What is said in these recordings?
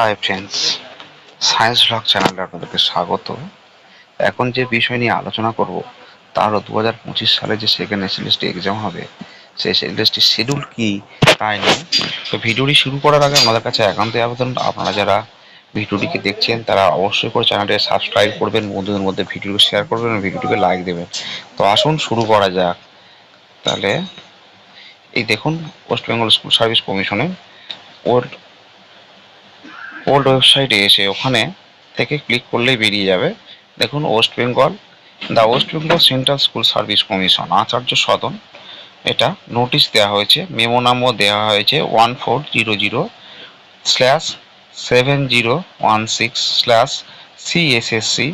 Hi friends science blog চ্যানেলে আপনাদেরকে স্বাগত। এখন যে বিষয় নিয়ে আলোচনা করব তারও দু হাজার পঁচিশ সালে যে সেকেন্ড এসএলএসটি এক্সাম হবে, সেই এসএলএসটি শিডিউল কি তাই নিয়ে। তো ভিডিওটি শুরু করার আগে আমাদের কাছে একান্তই আবেদন। আপনারা যারা ভিডিওটিকে দেখছেন, তারা অবশ্যই করে চ্যানেলটি সাবস্ক্রাইব করবেন, বন্ধুদের মধ্যে ভিডিওটি শেয়ার করবেন ভিডিওটিকে লাইক দেবেন। তো আসুন, শুরু করা যাক। তাহলে, এই দেখুন ওয়েস্ট বেঙ্গল স্কুল সার্ভিস কমিশনে ওর ওল্ড ওয়েবসাইটে এসে ওখানে থেকে ক্লিক করলেই বেরিয়ে যাবে। দেখুন, West Bengal, the West Bengal central school service commission, Acharya Sadan. এটা নোটিশ দেওয়া হয়েছে, মেমো নাম্বার দেওয়া হয়েছে, one four zero zero slash seven zero one six slash CSSC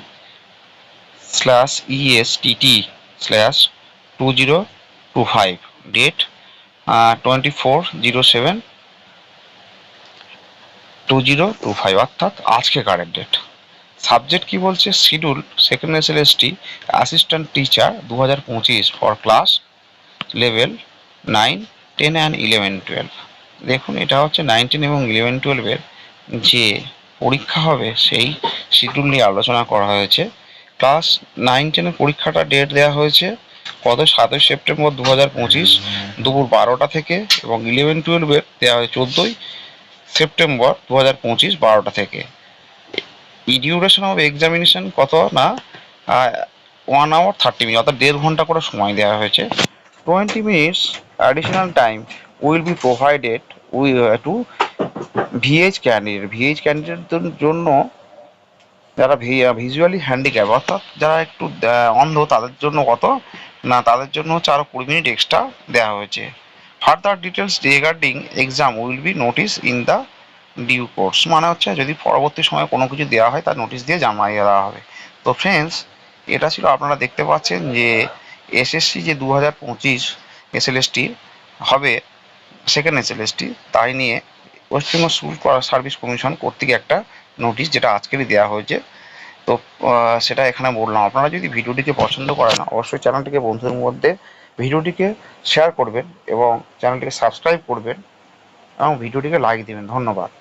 slash ESTT slash two zero two five. Date twenty four zero seven two zero two five অর্থাৎ আজকে current date subject কি বলছে? Schedule second S L S T assistant teacher দু হাজার পঁচিশ for class level nine ten and eleven twelve দেখুন, এটা হচ্ছে নাইন টেন এবং ইলেভেন টুয়েলভের যে পরীক্ষা হবে, সেই শিডিউল নিয়ে আলোচনা করা হয়েছে। ক্লাস নাইন টেনের পরীক্ষাটা ডেট দেওয়া হয়েছে গত সাতই সেপ্টেম্বর দু হাজার পঁচিশ দুপুর বারোটা থেকে এবং ইলেভেন টুয়েলভের দেওয়া হয় চোদ্দোই। সেপ্টেম্বর দু হাজার পঁচিশ বারোটা থেকে। ডিউরেশন অফ এক্সামিনেশন কত না ওয়ান আওয়ার থার্টি মিনিট অর্থাৎ দেড় ঘণ্টা করে সময় দেওয়া হয়েছে। Twenty minutes additional time will be provided we to VH candidate VH ক্যান্ডিডেটদের জন্য যারা ভিজুয়ালি হ্যান্ডিক্যাপ অর্থাৎ যারা একটু অন্ধ, তাদের জন্য কত? না, তাদের জন্য হচ্ছে আরও কুড়ি মিনিট এক্সট্রা দেওয়া হয়েছে। Further details regarding exam will be notice in the due course মানে হচ্ছে যদি পরবর্তী সময়ে কোনো কিছু দেওয়া হয় তার নোটিশ দিয়ে জানাইয়ে দেওয়া হবে। তো ফ্রেন্ডস এটা ছিল আপনারা দেখতে পাচ্ছেন যে এসএসসি যে দু হাজার পঁচিশ এসএলএসটি হবে সেকেন্ড এসএলএসটি তাই নিয়ে West Bengal school service commission কর্তৃক একটা নোটিশ যেটা আজকেরই দেওয়া হয়েছে। তো সেটা এখানে বললাম। আপনারা যদি ভিডিওটিকে পছন্দ করেন, অবশ্যই চ্যানেলটিকে বন্ধুদের মধ্যে ভিডিওটিকে শেয়ার করবেন এবং চ্যানেলটিকে সাবস্ক্রাইব করবেন এবং ভিডিওটিকে লাইক দেবেন। ধন্যবাদ।